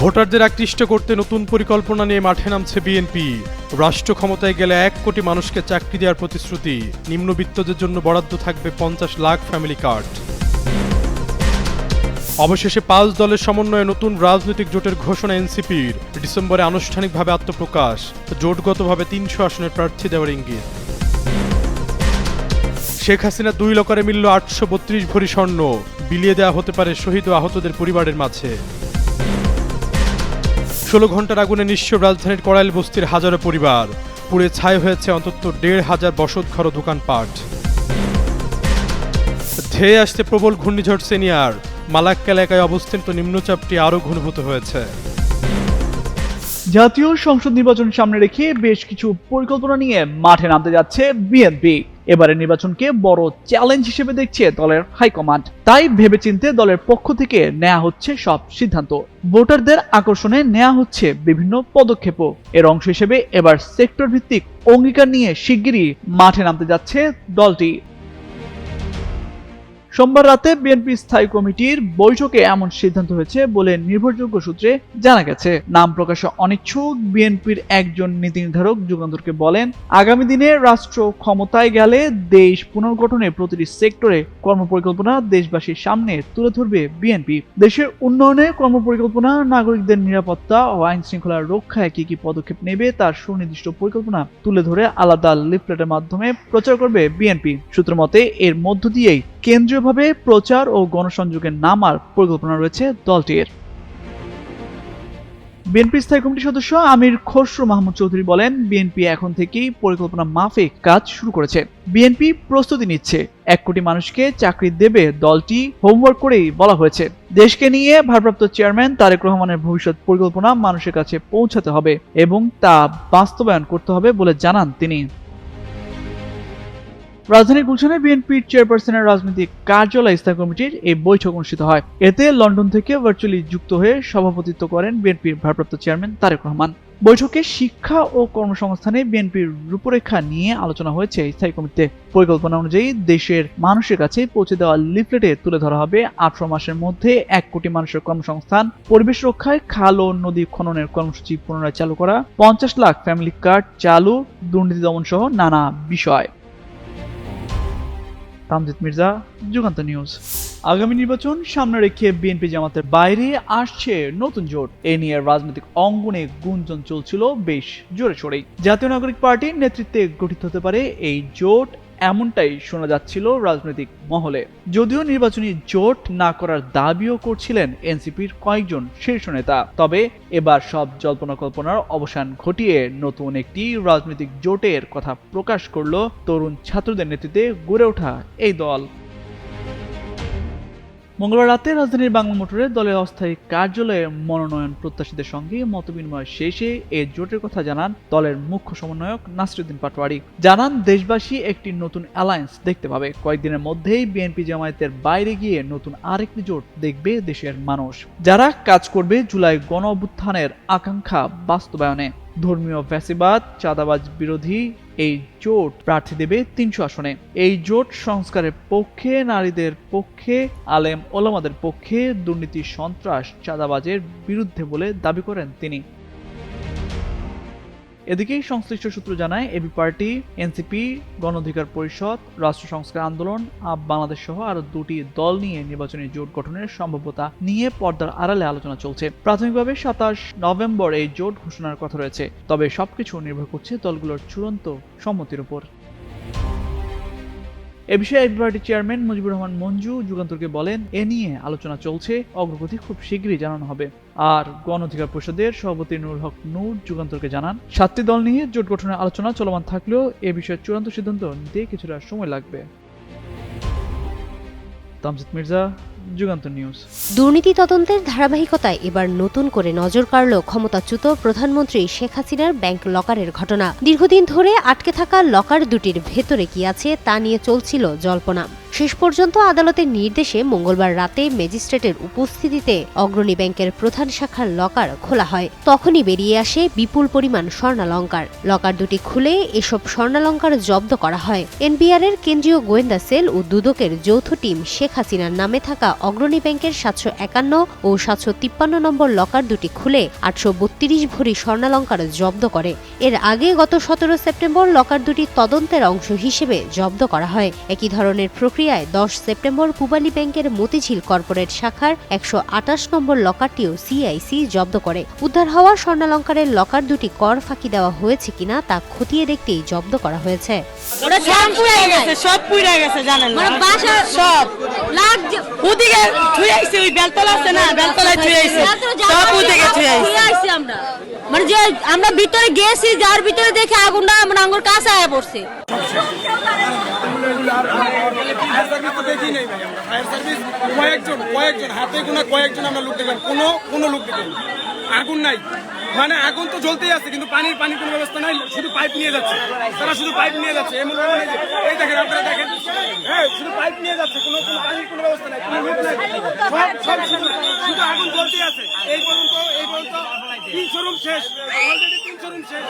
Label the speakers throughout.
Speaker 1: ভোটারদের আকৃষ্ট করতে নতুন পরিকল্পনা নিয়ে মাঠে নামছে বিএনপি। রাষ্ট্র ক্ষমতায় গেলে এক কোটি মানুষকে চাকরি দেওয়ার প্রতিশ্রুতি। নিম্নবিত্তদের জন্য বরাদ্দ থাকবে পঞ্চাশ লাখ ফ্যামিলি কার্ড। অবশেষে পাঁচ দলের সমন্বয়ে নতুন রাজনৈতিক জোটের ঘোষণা এনসিপির। ডিসেম্বরে আনুষ্ঠানিকভাবে আত্মপ্রকাশ। জোটগতভাবে তিনশো আসনের প্রার্থী দেওয়ার ইঙ্গিত। শেখ হাসিনা দুই লকারে মিলল আটশো বত্রিশ ভরি স্বর্ণ। বিলিয়ে দেওয়া হতে পারে শহীদ ও আহতদের পরিবারের মাঝে। ষোলো ঘণ্টার আগুনে নিঃস্ব রাজধানীর কড়াইল বস্তির হাজারো পরিবার। পুড়ে ছাই হয়েছে অন্তত দেড় হাজার বসতঘর ও দোকানপাট। ধেয়ে আসছে প্রবল ঘূর্ণিঝড় সেনিয়ার। মালাক্কা এলাকায় অবস্থিত নিম্নচাপটি আরও ঘনীভূত হয়েছে।
Speaker 2: জাতীয় সংসদ নির্বাচন সামনে রেখে বেশ কিছু পরিকল্পনা নিয়ে মাঠে নামতে যাচ্ছে বিএনপি। এবারে নির্বাচনকে বড় চ্যালেঞ্জ হিসেবে দেখছে দলের হাইকমান্ড তাই ভেবেচিন্তে দলের পক্ষ থেকে নেওয়া হচ্ছে সব সিদ্ধান্ত। ভোটারদের আকর্ষণে নেওয়া হচ্ছে বিভিন্ন পদক্ষেপ এর অংশ হিসেবে এবার সেক্টর ভিত্তিক অঙ্গীকার নিয়ে শিগগিরই মাঠে নামতে যাচ্ছে দলটি। সোমবার রাতে বিএনপি স্থায়ী কমিটির বৈঠকে এমন সিদ্ধান্ত হয়েছে বলে নির্ভরযোগ্য সূত্রে জানা গেছে। নাম প্রকাশে অনিচ্ছুক, বিএনপির একজন নীতি নির্ধারক যুগান্তরকে বলেন, আগামী দিনে রাষ্ট্র ক্ষমতায় গেলে দেশ পুনর্গঠনে প্রতিটি সেক্টরে কর্মপরিকল্পনা দেশবাসীর সামনে তুলে ধরবে বিএনপি। দেশের উন্নয়নে কর্মপরিকল্পনা, নাগরিকদের নিরাপত্তা ও আইন শৃঙ্খলা রক্ষায় কি কি পদক্ষেপ নেবে তার সুনির্দিষ্ট পরিকল্পনা তুলে ধরে আলাদা লিফলেটের মাধ্যমে প্রচার করবে বিএনপি। সূত্র মতে, এর মধ্য দিয়েই কেন্দ্রীয়ভাবে প্রচার ও গণসংযোগে নামার পরিকল্পনা রয়েছে দলটির। বিএনপি স্থায়ী কমিটির সদস্য আমির খসরু মাহমুদ চৌধুরী বলেন, বিএনপি এখন থেকেই পরিকল্পনা মাফিক কাজ শুরু করেছে। বিএনপি প্রস্তুতি নিচ্ছে। এক কোটি মানুষকে চাকরি দেবে দলটি, হোমওয়ার্ক করেই বলা হয়েছে। দেশকে নিয়ে ভারপ্রাপ্ত চেয়ারম্যান তারেক রহমানের ভবিষ্যৎ পরিকল্পনা মানুষের কাছে পৌঁছাতে হবে এবং তা বাস্তবায়ন করতে হবে বলে জানান তিনি। রাজধানীর গুলশানে বিএনপির চেয়ারপারসনের রাজনৈতিক কার্যালয় স্থায়ী কমিটির এই বৈঠক অনুষ্ঠিত হয়। এতে লন্ডন থেকে ভার্চুয়ালি যুক্ত হয়ে সভাপতিত্ব করেন বিএনপির ভারপ্রাপ্ত চেয়ারম্যান তারেক রহমান। বৈঠকে শিক্ষা ও কর্মসংস্থানে বিএনপির রূপরেখা নিয়ে আলোচনা হয়েছে স্থায়ী কমিটিতে। পরিকল্পনা অনুযায়ী দেশের মানুষের কাছে পৌঁছে দেওয়া লিফলেটে তুলে ধরা হবে আঠারো মাসের মধ্যে এক কোটি মানুষের কর্মসংস্থান, পরিবেশ রক্ষায় খাল ও নদী খননের কর্মসূচি পুনরায় চালু করা, পঞ্চাশ লাখ ফ্যামিলি কার্ড চালু, দুর্নীতি দমন সহ নানা বিষয়। তামজিদ মির্জা, যুগান্ত নিউজ। আগামী নির্বাচন সামনে রেখে বিএনপি জামাতের বাইরে আসছে নতুন জোট। এ নিয়ে রাজনৈতিক অঙ্গনে গুঞ্জন চলছিল বেশ জোরে সোরেই। জাতীয় নাগরিক পার্টির নেতৃত্বে গঠিত হতে পারে এই জোট এমনটাই শোনা যাচ্ছিল রাজনৈতিক মহলে। যদিও নির্বাচনী জোট না করার দাবিও করছিলেন এনসিপির কয়েকজন শীর্ষ নেতা। তবে এবার সব জল্পনা কল্পনার অবসান ঘটিয়ে নতুন একটি রাজনৈতিক জোটের কথা প্রকাশ করল তরুণ ছাত্রদের নেতৃত্বে গড়ে ওঠা এই দল। মঙ্গলবার রাতে রাজধানীর বাংলা মোটরে দলের অস্থায়ী কার্যালয়ে মনোনয়ন প্রত্যাশীদের সঙ্গে মতবিনিময় শেষে এ জোটের কথা জানান দলের মুখ্য সমন্বয়ক নাসরুদ্দিন পাটোয়ারি। জানান, দেশবাসী একটি নতুন অ্যালায়েন্স দেখতে পাবে। কয়েকদিনের মধ্যেই বিএনপি জামায়াতের বাইরে গিয়ে নতুন আরেকটি জোট দেখবে দেশের মানুষ। যারা কাজ করবে জুলাই গণ অভ্যুত্থানের আকাঙ্ক্ষা বাস্তবায়নে। ধর্মীয় ফ্যাসিবাদ, চাঁদাবাজ বিরোধী এই জোট প্রার্থী দেবে তিনশো আসনে। এই জোট সংস্কারের পক্ষে, নারীদের পক্ষে, আলেম ওলামাদের পক্ষে দুর্নীতি, সন্ত্রাস, চাঁদাবাজের বিরুদ্ধে বলে দাবি করেন তিনি। এদিকে সংশ্লিষ্ট সূত্র জানায়, এবি পার্টি, এনসিপি গণ অধিকার পরিষদ, রাষ্ট্র সংস্কার আন্দোলন, আপ বাংলাদেশ সহ আরও দুটি দল নিয়ে নির্বাচনী জোট গঠনের সম্ভাব্যতা নিয়ে পর্দার আড়ালে আলোচনা চলছে। প্রাথমিকভাবে সাতাশ নভেম্বর এই জোট ঘোষণার কথা রয়েছে, তবে সবকিছু নির্ভর করছে দলগুলোর চূড়ান্ত সম্মতির উপর। এ বিষয়ে এবি পার্টির চেয়ারম্যান মুজিবুর রহমান মঞ্জু যুগান্তরকে বলেন, এ নিয়ে আলোচনা চলছে, অগ্রগতি খুব শীঘ্রই জানানো হবে। আর গণ অধিকার পরিষদের সভাপতি নুর হক নূর যুগান্তরকে জানান, সাতটি দল নিয়ে জোট গঠনের আলোচনা চলমান থাকলেও এ বিষয়ে চূড়ান্ত সিদ্ধান্ত নিতে কিছুটা সময় লাগবে। তামজিদ মির্জা যুগান্তর নিউজ।
Speaker 3: দুর্নীতি তদন্তের ধারাবাহিকতায় এবার নতুন করে নজর কাড়ল ক্ষমতাচ্যুত প্রধানমন্ত্রী শেখ হাসিনার ব্যাংক লকারের ঘটনা। দীর্ঘদিন ধরে আটকে থাকা লকার দুটির ভেতরে কি আছে তা নিয়ে চলছিল জল্পনা। শেষ পর্যন্ত আদালতের নির্দেশে মঙ্গলবার রাতে ম্যাজিস্ট্রেটের উপস্থিতিতে অগ্রণী ব্যাংকের প্রধান শাখার লকার খোলা হয়। তখনই বেরিয়ে আসে বিপুল পরিমাণ স্বর্ণালঙ্কার। লকার দুটি খুলে এসব স্বর্ণালঙ্কার জব্দ করা হয়। এনবিআর এর কেন্দ্রীয় গোয়েন্দা সেল ও দুদকের যৌথ টিম শেখ হাসিনার নামে থাকা অগ্রণী ব্যাংকের সাতশো একান্ন ও সাতশো তিপ্পান্ন নম্বর লকার দুটি খুলে আটশো বত্রিশ ভরি স্বর্ণালঙ্কার জব্দ করে। এর আগে গত সতেরো সেপ্টেম্বর লকার দুটি তদন্তের অংশ হিসেবে জব্দ করা হয়। একই ধরনের প্রক্রিয়ায় দশ সেপ্টেম্বর পূবালী ব্যাংকের মতিঝিল কর্পোরেট শাখার একশো আটাশ নম্বর লকারটিও সিআইসি জব্দ করে। উদ্ধার হওয়া স্বর্ণালঙ্কারের লকার দুটি কর ফাঁকি দেওয়া হয়েছে কিনা তা খতিয়ে দেখতেই জব্দ করা হয়েছে।
Speaker 4: সব গেছে জানেন মানে সব। ওদিকে ওই বেলতলা আছে না? বেলতলায় সব ওদিকে ছুঁয়ে আইছে
Speaker 5: আমরা। মানে যে আমরা ভিতরে গেছি, যার ভিতরে দেখে আগুনটা আমার আঙ্গুর কাছে আয়া পড়ছে।
Speaker 6: কয়েকজন কয়েকজন, হাতে গোনা কয়েকজন আমরা লোক দেখলাম। কোনো কোনো লোক দেখলাম আগুন নাই। মানে আগুন তো জ্বলতেই আছে, কিন্তু পানির পানির কোনো ব্যবস্থা নাই, শুধু পাইপ নিয়ে যাচ্ছে। তারা শুধু পাইপ নিয়ে যাচ্ছে। এমন এই দেখেন, আপনারা দেখেন। হ্যাঁ শুধু পাইপ নিয়ে যাচ্ছে, কোনো পানির কোনো ব্যবস্থা নাই সব সব শুধু শুধু আগুন জ্বলতেই আছে। এই পর্যন্ত এই পর্যন্ত তিন শোরুম শেষ। অলরেডি তিন শোরুম শেষ।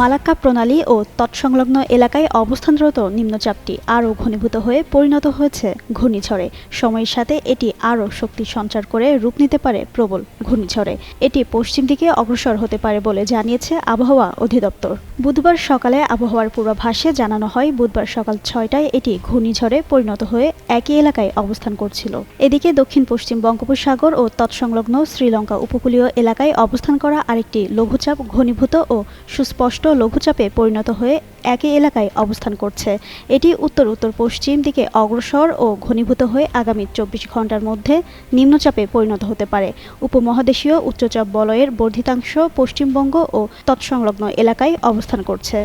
Speaker 7: মালাক্কা প্রণালী ও তৎসংলগ্ন এলাকায় অবস্থানরত নিম্নচাপটি আরও ঘনীভূত হয়ে পরিণত হয়েছে ঘূর্ণিঝড়ে। সময়ের সাথে এটি আরও শক্তি সঞ্চার করে রূপ নিতে পারে প্রবল ঘূর্ণিঝড়ে। এটি পশ্চিম দিকে অগ্রসর হতে পারে বলে জানিয়েছে আবহাওয়া অধিদপ্তর। বুধবার সকালে আবহাওয়ার পূর্বাভাসে জানানো হয়, বুধবার সকাল ছয়টায় এটি ঘূর্ণিঝড়ে পরিণত হয়ে একই এলাকায় অবস্থান করছিল। এদিকে দক্ষিণ পশ্চিম বঙ্গোপসাগর ও তৎসংলগ্ন শ্রীলঙ্কা উপকূলীয় এলাকায় অবস্থান করা আরেকটি লঘুচাপ ঘনীভূত ও সুস্পষ্ট লঘুচাপে পরিণত হয়ে একই এলাকায় অবস্থান করছে। এটি উত্তর উত্তর পশ্চিম দিকে অগ্রসর ও ঘনীভূত হয়ে আগামী চব্বিশ ঘণ্টার মধ্যে নিম্নচাপে পরিণত হতে পারে। উপমহাদেশীয় উচ্চচাপ বলয়ের বর্ধিতাংশ পশ্চিমবঙ্গ ও তৎসংলগ্ন এলাকায় অবস্থান করছে।